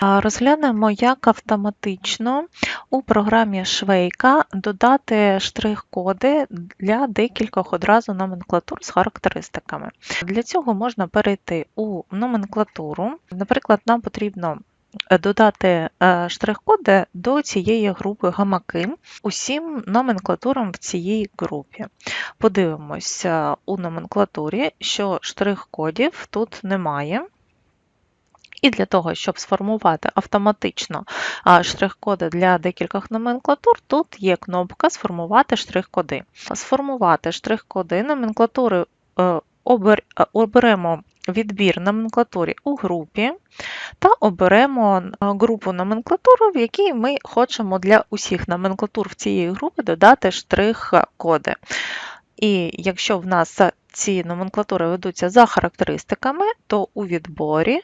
Розглянемо, як автоматично у програмі Швейка додати штрих-коди для декількох одразу номенклатур з характеристиками. Для цього можна перейти у номенклатуру. Наприклад, нам потрібно е, додати е, штрих-коди до цієї групи гамаки усім номенклатурам в цій групі. Подивимося у номенклатурі, що штрих-кодів тут немає. І для того, щоб сформувати автоматично штрих-коди для декількох номенклатур, тут є кнопка Сформувати штрих-коди. Сформувати штрих-коди номенклатури е, е, оберемо відбір номенклатури у групі та оберемо е, групу номенклатури, в якій ми хочемо для усіх номенклатур в цій групі додати штрих-коди. І якщо в нас ці номенклатури ведуться за характеристиками, то у відборі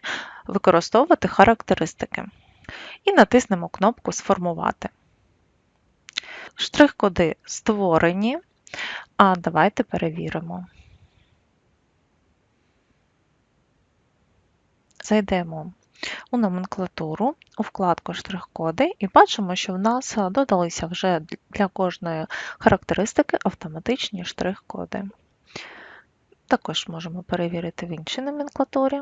використовувати характеристики. І натиснемо кнопку Сформувати. Штрих-коди створені, а давайте перевіримо. Зайдемо у номенклатуру, у вкладку штрих-коди і бачимо, що в нас додалися вже для кожної характеристики автоматичні штрих-коди. Також можемо перевірити в іншій номенклатурі,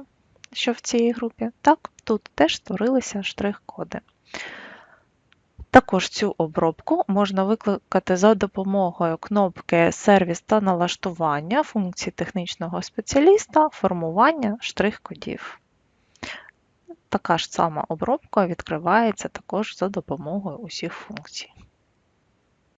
що в цій групі. Так, тут теж створилися штрих-коди. Також цю обробку можна викликати за допомогою кнопки Сервіс та налаштування функції технічного спеціаліста, формування штрих-кодів. Така ж сама обробка відкривається також за допомогою усіх функцій.